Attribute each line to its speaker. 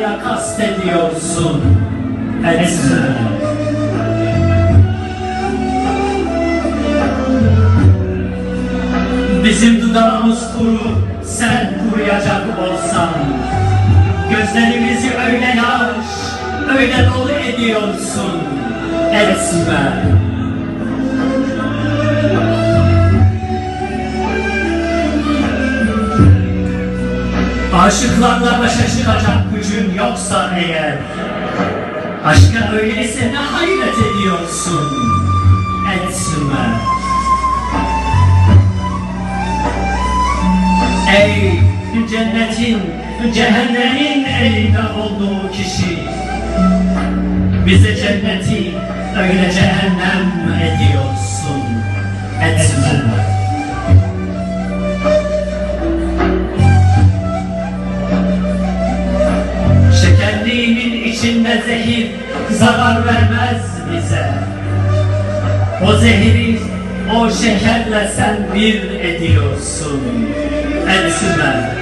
Speaker 1: yapmaya kastediyorsun. Etme. Bizim dudağımız kuru, sen kuruyacak olsan. Gözlerimizi öyle yaş, öyle dolu ediyorsun. Etme. Aşıklarla başa çıkacak gücün yoksa eğer Aşka öyleyse ne hayret ediyorsun? Etme. Ey cennetin, cehennemin elinde olduğu kişi Bize cenneti öyle cehennem ediyorsun içinde zehir zarar vermez bize. O zehiri o şekerle sen bir ediyorsun. Etme.